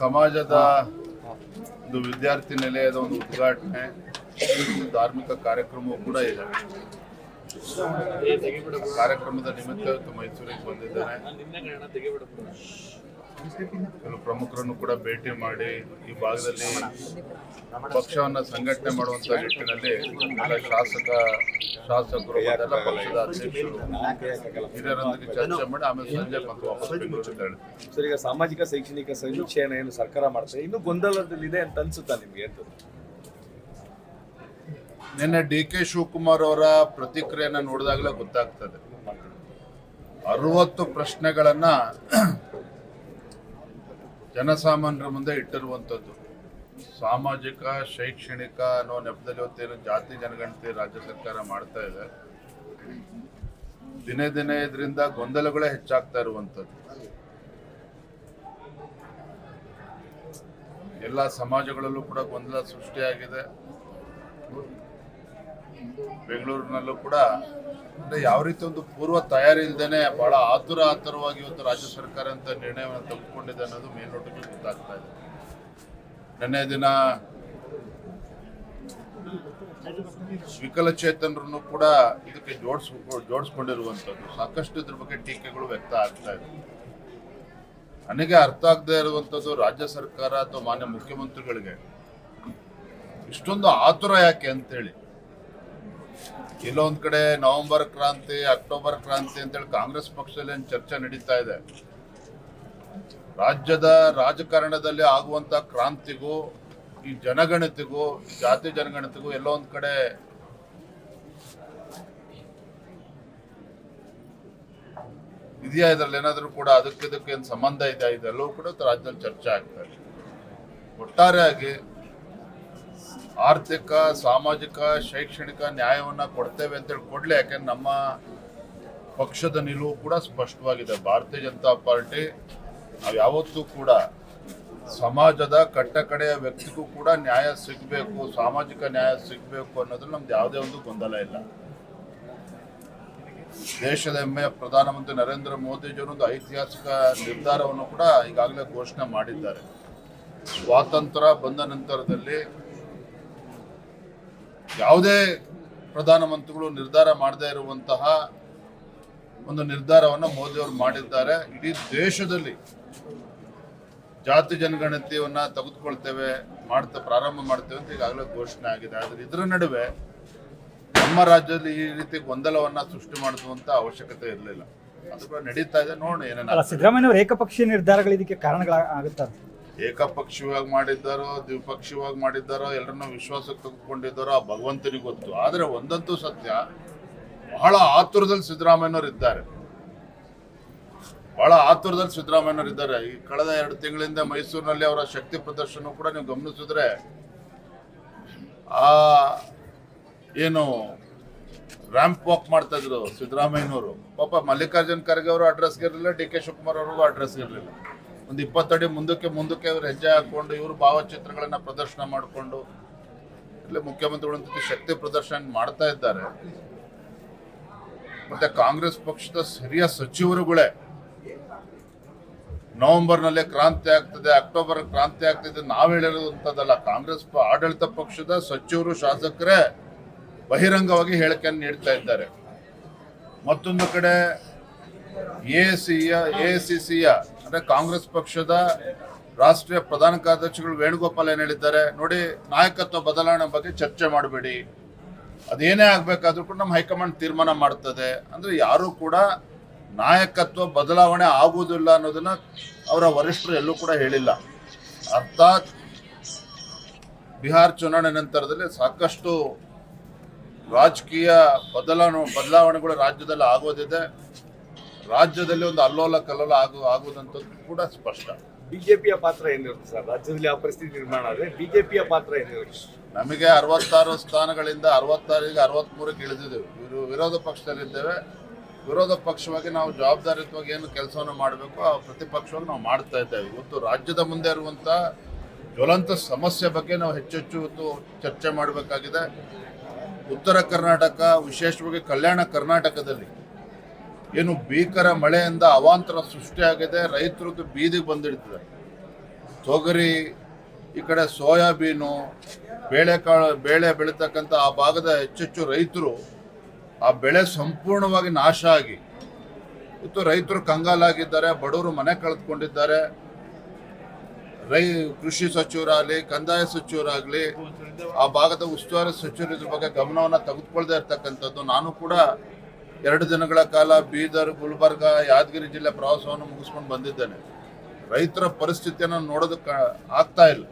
ಸಮಾಜದ ಒಂದು ವಿದ್ಯಾರ್ಥಿ ನಿಲಯದ ಒಂದು ಉದ್ಘಾಟನೆ ಧಾರ್ಮಿಕ ಕಾರ್ಯಕ್ರಮವೂ ಕೂಡ ಇದೆ. ಕಾರ್ಯಕ್ರಮದ ನಿಮಿತ್ತ ಮೈಸೂರಿಗೆ ಬಂದಿದ್ದಾರೆ ಕೆಲವು ಪ್ರಮುಖರನ್ನು ಕೂಡ ಭೇಟಿ ಮಾಡಿ ಈ ಭಾಗದಲ್ಲಿ ಪಕ್ಷವನ್ನು ಸಂಘಟನೆ ಮಾಡುವಂತ ನಿಟ್ಟಿನಲ್ಲಿ ಶಾಸಕ, ಶಾಸಕರು ಪಕ್ಷದ ಅಧ್ಯಕ್ಷರು ಹಿರಿಯರೊಂದಿಗೆ ಚರ್ಚೆ ಮಾಡಿ ಆಮೇಲೆ ಸಂಜೆ ಮತ್ತೆ ವಾಪಸ್ ಸರ್, ಈಗ ಸಾಮಾಜಿಕ, ಶೈಕ್ಷಣಿಕ ಸಮೀಕ್ಷೆಯನ್ನು ಏನು ಸರ್ಕಾರ ಮಾಡ್ತಾರೆ ಇನ್ನು ಗೊಂದಲದಲ್ಲಿದೆ ಅಂತ ಅನ್ಸುತ್ತಾ ನಿಮ್ಗೆ? ಅಂತ ನಿನ್ನೆ ಡಿ ಕೆ ಶಿವಕುಮಾರ್ ಅವರ ಪ್ರತಿಕ್ರಿಯೆಯನ್ನ ನೋಡಿದಾಗಲೇ ಗೊತ್ತಾಗ್ತದೆ. ಅರವತ್ತು ಪ್ರಶ್ನೆಗಳನ್ನ ಜನಸಾಮಾನ್ಯರ ಮುಂದೆ ಇಟ್ಟಿರುವಂಥದ್ದು. ಸಾಮಾಜಿಕ, ಶೈಕ್ಷಣಿಕ ಅನ್ನೋ ನೆಪದಲ್ಲಿ ಇವತ್ತೇನು ಜಾತಿ ಜನಗಣತಿ ರಾಜ್ಯ ಸರ್ಕಾರ ಮಾಡ್ತಾ ಇದೆ. ದಿನೇ ದಿನೇ ಇದರಿಂದ ಗೊಂದಲಗಳೇ ಹೆಚ್ಚಾಗ್ತಾ ಇರುವಂಥದ್ದು. ಎಲ್ಲ ಸಮಾಜಗಳಲ್ಲೂ ಕೂಡ ಗೊಂದಲ ಸೃಷ್ಟಿಯಾಗಿದೆ. ಬೆಂಗಳೂರಿನಲ್ಲೂ ಕೂಡ ಅಂದರೆ ಯಾವ ರೀತಿ ಒಂದು ಪೂರ್ವ ತಯಾರಿ ಇಲ್ದೇನೆ ಬಹಳ ಆತುರ ಆತುರವಾಗಿ ಇವತ್ತು ರಾಜ್ಯ ಸರ್ಕಾರ ಅಂತ ನಿರ್ಣಯವನ್ನು ತೆಗೆದುಕೊಂಡಿದೆ ಅನ್ನೋದು ಮೇಲ್ನೋಟಕ್ಕೆ ಗೊತ್ತಾಗ್ತಾ ಇದೆ. ನಿನ್ನೆ ದಿನ ವಿಕಲಚೇತನರನ್ನು ಕೂಡ ಇದಕ್ಕೆ ಜೋಡಿಸ್, ಜೋಡಿಸ್ಕೊಂಡಿರುವಂಥದ್ದು. ಸಾಕಷ್ಟು ಇದ್ರ ಬಗ್ಗೆ ಟೀಕೆಗಳು ವ್ಯಕ್ತ ಆಗ್ತಾ ಇದೆ. ನನಗೆ ಅರ್ಥ ಆಗದೆ ಇರುವಂಥದ್ದು ರಾಜ್ಯ ಸರ್ಕಾರ ಅಥವಾ ಮಾನ್ಯ ಮುಖ್ಯಮಂತ್ರಿಗಳಿಗೆ ಇಷ್ಟೊಂದು ಆತುರ ಯಾಕೆ ಅಂತೇಳಿ. ಕೆಲವೊಂದ್ ಕಡೆ ನವೆಂಬರ್ ಕ್ರಾಂತಿ, ಅಕ್ಟೋಬರ್ ಕ್ರಾಂತಿ ಅಂತೇಳಿ ಕಾಂಗ್ರೆಸ್ ಪಕ್ಷದಲ್ಲಿ ಏನು ಚರ್ಚೆ ನಡೀತಾ ಇದೆ. ರಾಜ್ಯದ ರಾಜಕಾರಣದಲ್ಲಿ ಆಗುವಂತ ಕ್ರಾಂತಿಗೂ, ಈ ಜನಗಣತಿಗೂ ಜಾತಿ ಜನಗಣತಿಗೂ ಎಲ್ಲೋ ಒಂದ್ ಕಡೆ ಇದೆಯಾ ಇದರಲ್ಲಿ? ಏನಾದರೂ ಕೂಡ ಅದಕ್ಕೆ ಇದಕ್ಕೆ ಏನು ಸಂಬಂಧ ಇದೆ ಇದೆಲ್ಲವೂ ಕೂಡ ರಾಜ್ಯದಲ್ಲಿ ಚರ್ಚೆ ಆಗ್ತಾ ಇದೆ. ಒಟ್ಟಾರೆಯಾಗಿ ಆರ್ಥಿಕ, ಸಾಮಾಜಿಕ, ಶೈಕ್ಷಣಿಕ ನ್ಯಾಯವನ್ನು ಕೊಡ್ತೇವೆ ಅಂತೇಳಿ ಕೊಡಲಿ ಯಾಕೆಂದ್ರೆ ನಮ್ಮ ಪಕ್ಷದ ನಿಲುವು ಕೂಡ ಸ್ಪಷ್ಟವಾಗಿದೆ. ಭಾರತೀಯ ಜನತಾ ಪಾರ್ಟಿ ನಾವು ಯಾವತ್ತೂ ಕೂಡ ಸಮಾಜದ ಕಟ್ಟಕಡೆಯ ವ್ಯಕ್ತಿಗೂ ಕೂಡ ನ್ಯಾಯ ಸಿಗಬೇಕು, ಸಾಮಾಜಿಕ ನ್ಯಾಯ ಸಿಗಬೇಕು ಅನ್ನೋದ್ರಲ್ಲಿ ನಮ್ದು ಯಾವುದೇ ಒಂದು ಗೊಂದಲ ಇಲ್ಲ. ದೇಶದ ಹೆಮ್ಮೆಯ ಪ್ರಧಾನಮಂತ್ರಿ ನರೇಂದ್ರ ಮೋದಿಜಿಯವರು ಒಂದು ಐತಿಹಾಸಿಕ ನಿರ್ಧಾರವನ್ನು ಕೂಡ ಈಗಾಗಲೇ ಘೋಷಣೆ ಮಾಡಿದ್ದಾರೆ. ಸ್ವಾತಂತ್ರ್ಯ ಬಂದ ನಂತರದಲ್ಲಿ ಯಾವುದೇ ಪ್ರಧಾನಮಂತ್ರಿಗಳು ನಿರ್ಧಾರ ಮಾಡದೇ ಇರುವಂತಹ ಒಂದು ನಿರ್ಧಾರವನ್ನು ಮೋದಿ ಅವರು ಮಾಡಿದ್ದಾರೆ. ಇಡೀ ದೇಶದಲ್ಲಿ ಜಾತಿ ಜನಗಣತಿಯನ್ನ ತೆಗೆದುಕೊಳ್ತೇವೆ, ಮಾಡ್ತಾ ಪ್ರಾರಂಭ ಮಾಡ್ತೇವೆ ಅಂತ ಈಗಾಗಲೇ ಘೋಷಣೆ ಆಗಿದೆ. ಆದರೆ ಇದರ ನಡುವೆ ನಮ್ಮ ರಾಜ್ಯದಲ್ಲಿ ಈ ರೀತಿ ಗೊಂದಲವನ್ನ ಸೃಷ್ಟಿ ಮಾಡುವಂತ ಅವಶ್ಯಕತೆ ಇರಲಿಲ್ಲ. ಅದು ನಡೀತಾ ಇದೆ. ನೋಡೋಣ ಏನಾರ ಸಿದ್ದರಾಮಯ್ಯ ಏಕಪಕ್ಷೀಯ ನಿರ್ಧಾರಗಳು ಇದಕ್ಕೆ ಕಾರಣಗಳಾಗುತ್ತಾರೆ ಏಕಪಕ್ಷೀಯವಾಗಿ ಮಾಡಿದ್ದಾರೋ, ದ್ವಿಪಕ್ಷೀಯವಾಗಿ ಮಾಡಿದ್ದಾರೋ ಎಲ್ಲರನ್ನೂ ವಿಶ್ವಾಸಕ್ಕೆ ತೆಗೆದುಕೊಂಡಿದ್ದಾರೋ ಆ ಭಗವಂತನಿಗೆ ಗೊತ್ತು. ಆದರೆ ಒಂದಂತೂ ಸತ್ಯ, ಬಹಳ ಆತುರದಲ್ಲಿ ಸಿದ್ದರಾಮಯ್ಯನವರು ಇದ್ದಾರೆ. ಬಹಳ ಆತುರದಲ್ಲಿ ಸಿದ್ದರಾಮಯ್ಯನವರು ಇದ್ದಾರೆ. ಈ ಕಳೆದ ಎರಡು ತಿಂಗಳಿಂದ ಮೈಸೂರಿನಲ್ಲಿ ಅವರ ಶಕ್ತಿ ಪ್ರದರ್ಶನ ಕೂಡ ನೀವು ಗಮನಿಸಿದ್ರೆ, ಆ ಏನು ರ್ಯಾಂಪ್ ವಾಕ್ ಮಾಡ್ತಾ ಇದ್ರು ಸಿದ್ದರಾಮಯ್ಯನವರು. ಪಾಪ ಮಲ್ಲಿಕಾರ್ಜುನ್ ಖರ್ಗೆ ಅವರು ಅಡ್ರೆಸ್ಗೆ ಇರಲಿಲ್ಲ, ಡಿ ಕೆ ಶಿವಕುಮಾರ್ ಅವ್ರಿಗೂ ಅಡ್ರೆಸ್ಗೆ ಇರಲಿಲ್ಲ. ಒಂದು ಇಪ್ಪತ್ತಡಿ ಮುಂದಕ್ಕೆ ಮುಂದಕ್ಕೆ ಇವರು ಹೆಜ್ಜೆ ಹಾಕೊಂಡು ಇವರು ಭಾವಚಿತ್ರಗಳನ್ನು ಪ್ರದರ್ಶನ ಮಾಡಿಕೊಂಡು, ಇಲ್ಲಿ ಮುಖ್ಯಮಂತ್ರಿಗಳ ಜೊತೆ ಶಕ್ತಿ ಪ್ರದರ್ಶನ ಮಾಡ್ತಾ ಇದ್ದಾರೆ. ಮತ್ತೆ ಕಾಂಗ್ರೆಸ್ ಪಕ್ಷದ ಹಿರಿಯ ಸಚಿವರುಗಳೇ, ನವೆಂಬರ್ನಲ್ಲಿ ಕ್ರಾಂತಿ ಆಗ್ತದೆ ಅಕ್ಟೋಬರ್ ಕ್ರಾಂತಿ ಆಗ್ತದೆ, ನಾವು ಹೇಳಿರೋದಂಥದ್ದಲ್ಲ. ಕಾಂಗ್ರೆಸ್ ಆಡಳಿತ ಪಕ್ಷದ ಸಚಿವರು, ಶಾಸಕರೇ ಬಹಿರಂಗವಾಗಿ ಹೇಳಿಕೆಯನ್ನು ನೀಡ್ತಾ ಇದ್ದಾರೆ. ಮತ್ತೊಂದು ಕಡೆ ಎ ಸಿಯ ಎ ಸಿ ಸಿಯ ಅಂದ್ರೆ ಕಾಂಗ್ರೆಸ್ ಪಕ್ಷದ ರಾಷ್ಟ್ರೀಯ ಪ್ರಧಾನ ಕಾರ್ಯದರ್ಶಿಗಳು ವೇಣುಗೋಪಾಲ್ ಏನು ಹೇಳಿದ್ದಾರೆ, ನೋಡಿ ನಾಯಕತ್ವ ಬದಲಾವಣೆ ಬಗ್ಗೆ ಚರ್ಚೆ ಮಾಡಬೇಡಿ. ಅದೇನೇ ಆಗ್ಬೇಕಾದ್ರೂ ಕೂಡ ನಮ್ಮ ಹೈಕಮಾಂಡ್ ತೀರ್ಮಾನ ಮಾಡ್ತದೆ. ಅಂದ್ರೆ ಯಾರು ಕೂಡ ನಾಯಕತ್ವ ಬದಲಾವಣೆ ಆಗುವುದಿಲ್ಲ ಅನ್ನೋದನ್ನ ಅವರ ವರಿಷ್ಠರು ಎಲ್ಲೂ ಕೂಡ ಹೇಳಿಲ್ಲ. ಅರ್ಥಾತ್ ಬಿಹಾರ್ ಚುನಾವಣೆ ನಂತರದಲ್ಲಿ ಸಾಕಷ್ಟು ರಾಜಕೀಯ ಬದಲಾವಣೆ, ಬದಲಾವಣೆಗಳು ರಾಜ್ಯದಲ್ಲಿ ಆಗೋದಿದೆ. ರಾಜ್ಯದಲ್ಲಿ ಒಂದು ಅಲ್ಲೋಲ ಕಲ್ಲೋಲ ಆಗು ಆಗುವುದಂಥದ್ದು ಕೂಡ ಸ್ಪಷ್ಟ. ಬಿಜೆಪಿಯ ಪಾತ್ರ ಏನಿರುತ್ತೆ ಸರ್? ರಾಜ್ಯದಲ್ಲಿ ಆ ಪರಿಸ್ಥಿತಿ ನಿರ್ಮಾಣ ಆದರೆ ಬಿಜೆಪಿಯ ಪಾತ್ರ ಏನಿರುತ್ತೆ? ನಮಗೆ ಅರವತ್ತಾರು ಸ್ಥಾನಗಳಿಂದ ಅರವತ್ತಾರಿಗೆ ಅರವತ್ಮೂರಕ್ಕೆ ಇಳಿದಿದ್ದೇವೆ. ಇವರು ವಿರೋಧ ಪಕ್ಷದಲ್ಲಿದ್ದೇವೆ ವಿರೋಧ ಪಕ್ಷವಾಗಿ ನಾವು ಜವಾಬ್ದಾರಿಯುತವಾಗಿ ಏನು ಕೆಲಸವನ್ನು ಮಾಡಬೇಕು ಆ ಪ್ರತಿಪಕ್ಷವಾಗಿ ನಾವು ಮಾಡ್ತಾ ಇದ್ದೇವೆ. ಇವತ್ತು ರಾಜ್ಯದ ಮುಂದೆ ಇರುವಂಥ ಜ್ವಲಂತ ಸಮಸ್ಯೆ ಬಗ್ಗೆ ನಾವು ಹೆಚ್ಚೆಚ್ಚು ಇವತ್ತು ಚರ್ಚೆ ಮಾಡಬೇಕಾಗಿದೆ. ಉತ್ತರ ಕರ್ನಾಟಕ ವಿಶೇಷವಾಗಿ ಕಲ್ಯಾಣ ಕರ್ನಾಟಕದಲ್ಲಿ ಏನು ಭೀಕರ ಮಳೆಯಿಂದ ಅವಾಂತರ ಸೃಷ್ಟಿಯಾಗಿದೆ ರೈತರದ್ದು ಬೀದಿಗೆ ಬಂದಿರ್ತಿದ್ದಾರೆ ತೊಗರಿ, ಈ ಕಡೆ ಸೋಯಾಬೀನು, ಬೇಳೆಕಾಳು, ಬೇಳೆ ಬೆಳೀತಕ್ಕಂಥ ಆ ಭಾಗದ ಹೆಚ್ಚೆಚ್ಚು ರೈತರು ಆ ಬೆಳೆ ಸಂಪೂರ್ಣವಾಗಿ ನಾಶ ಆಗಿ, ಇವತ್ತು ರೈತರು ಕಂಗಾಲಾಗಿದ್ದಾರೆ, ಬಡವರು ಮನೆ ಕಳೆದುಕೊಂಡಿದ್ದಾರೆ. ರೈ, ಕೃಷಿ ಸಚಿವರಾಗಲಿ, ಕಂದಾಯ ಸಚಿವರಾಗಲಿ, ಆ ಭಾಗದ ಉಸ್ತುವಾರಿ ಸಚಿವರು ಇದ್ರ ಬಗ್ಗೆ ಗಮನವನ್ನು ತೆಗೆದುಕೊಳ್ಳದೆ ಇರ್ತಕ್ಕಂಥದ್ದು. ನಾನು ಕೂಡ ಎರಡು ದಿನಗಳ ಕಾಲ ಬೀದರ್ ಗುಲ್ಬರ್ಗ ಯಾದಗಿರಿ ಜಿಲ್ಲೆ ಪ್ರವಾಸವನ್ನು ಮುಗಿಸ್ಕೊಂಡು ಬಂದಿದ್ದೇನೆ. ರೈತರ ಪರಿಸ್ಥಿತಿಯನ್ನು ನೋಡೋದಕ್ಕೆ ಆಗ್ತಾ ಇಲ್ಲ.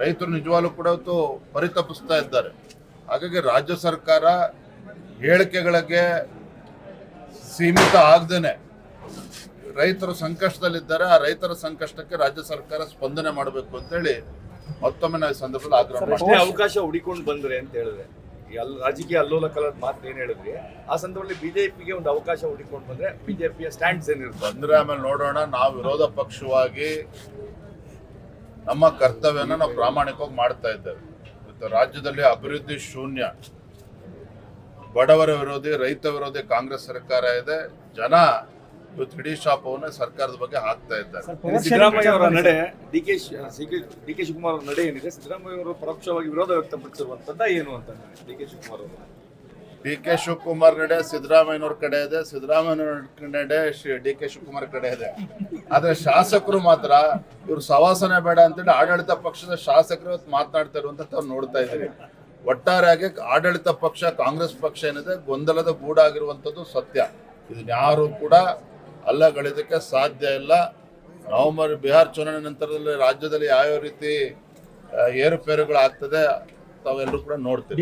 ರೈತರು ನಿಜವಾಗ್ಲೂ ಕೂಡ ಇವತ್ತು ಪರಿತಪಿಸ್ತಾ ಇದ್ದಾರೆ. ಹಾಗಾಗಿ ರಾಜ್ಯ ಸರ್ಕಾರ ಹೇಳಿಕೆಗಳಿಗೆ ಸೀಮಿತ ಆಗದೇನೆ. ರೈತರು ಸಂಕಷ್ಟದಲ್ಲಿದ್ದಾರೆ. ಆ ರೈತರ ಸಂಕಷ್ಟಕ್ಕೆ ರಾಜ್ಯ ಸರ್ಕಾರ ಸ್ಪಂದನೆ ಮಾಡಬೇಕು ಅಂತೇಳಿ ಮತ್ತೊಮ್ಮೆ ನಾವು ಈ ಸಂದರ್ಭದಲ್ಲಿ ಆಗ್ರಹ ಅವಕಾಶ ಹುಡಿಕೊಂಡು ಬಂದ್ರೆ ಅಂತ ಹೇಳಿದ್ರೆ. ಈ ಅಲ್ ರಾಜಕೀಯ ಅಲ್ಲೋಲ ಕಲರ್ ಮಾತು ಏನು ಹೇಳಿದ್ರಿ, ಆ ಸಂದರ್ಭದಲ್ಲಿ ಬಿಜೆಪಿಗೆ ಒಂದು ಅವಕಾಶ ಹುಡುಕೊಂಡು ಬಂದ್ರೆ ಬಿಜೆಪಿಯ ಸ್ಟ್ಯಾಂಡ್ಸ್ ಏನಿರುತ್ತೆ? ಅಂದ್ರೆ ಆಮೇಲೆ ನೋಡೋಣ, ನಾವು ವಿರೋಧ ಪಕ್ಷವಾಗಿ ನಮ್ಮ ಕರ್ತವ್ಯನ ನಾವು ಪ್ರಾಮಾಣಿಕವಾಗಿ ಮಾಡ್ತಾ ಇದ್ದೇವೆ. ರಾಜ್ಯದಲ್ಲಿ ಅಭಿವೃದ್ಧಿ ಶೂನ್ಯ. ಬಡವರ ವಿರೋಧಿ, ರೈತ ವಿರೋಧಿ, ಕಾಂಗ್ರೆಸ್ ಸರ್ಕಾರ ಇದೆ. ಜನ ಇವತ್ತು ಇಡೀ ಶಾಪವನ್ನು ಸರ್ಕಾರದ ಬಗ್ಗೆ ಹಾಕ್ತಾ ಇದ್ದಾರೆ. ಸಿದ್ದರಾಮಯ್ಯ ಅವರ ನಡೆ D K D K Shivakumar ಅವರ ನಡೆ ಏನಿದೆ? ಸಿದ್ದರಾಮಯ್ಯ ಅವರು ಪರೋಕ್ಷವಾಗಿ ವಿರೋಧ ವ್ಯಕ್ತಪಡಿಸಿರುವಂತದ್ದ ಏನು ಅಂತ ಡಿ ಕೆ ಶಿವಕುಮಾರ್ ಅವರು ಡಿ ಕೆ ಶಿವಕುಮಾರ್ ನಡೆ ಸಿದ್ದರಾಮಯ್ಯನವ್ರ ಕಡೆ ಇದೆ. ಸಿದ್ದರಾಮಯ್ಯನವ್ರ ನಡೆ ಡಿ ಕೆ ಶಿವಕುಮಾರ್ ಕಡೆ ಇದೆ. ಆದ್ರೆ ಶಾಸಕರು ಮಾತ್ರ ಇವ್ರು ಸವಾಸನೆ ಬೇಡ ಅಂತೇಳಿ ಆಡಳಿತ ಪಕ್ಷದ ಶಾಸಕರು ಇವತ್ತು ಮಾತನಾಡ್ತಾ ಇರುವಂತ ತಾವು ನೋಡ್ತಾ ಇದ್ದೀವಿ. ಒಟ್ಟಾರೆಯಾಗಿ ಆಡಳಿತ ಪಕ್ಷ ಕಾಂಗ್ರೆಸ್ ಪಕ್ಷ ಏನಿದೆ ಗೊಂದಲದ ಗೂಡಾಗಿರುವಂಥದ್ದು ಸತ್ಯ. ಇದನ್ನ ಯಾರು ಕೂಡ ಅಲ್ಲಗಳಿದಕ್ಕೆ ಸಾಧ್ಯ ಇಲ್ಲ. ನವೆಂಬರ್ ಬಿಹಾರ್ ಚುನಾವಣೆ ನಂತರದಲ್ಲಿ ರಾಜ್ಯದಲ್ಲಿ ಯಾವ ರೀತಿ ಏರುಪೇರುಗಳು ಆಗ್ತದೆ ತಾವೆಲ್ಲರೂ ಕೂಡ ನೋಡ್ತೀವಿ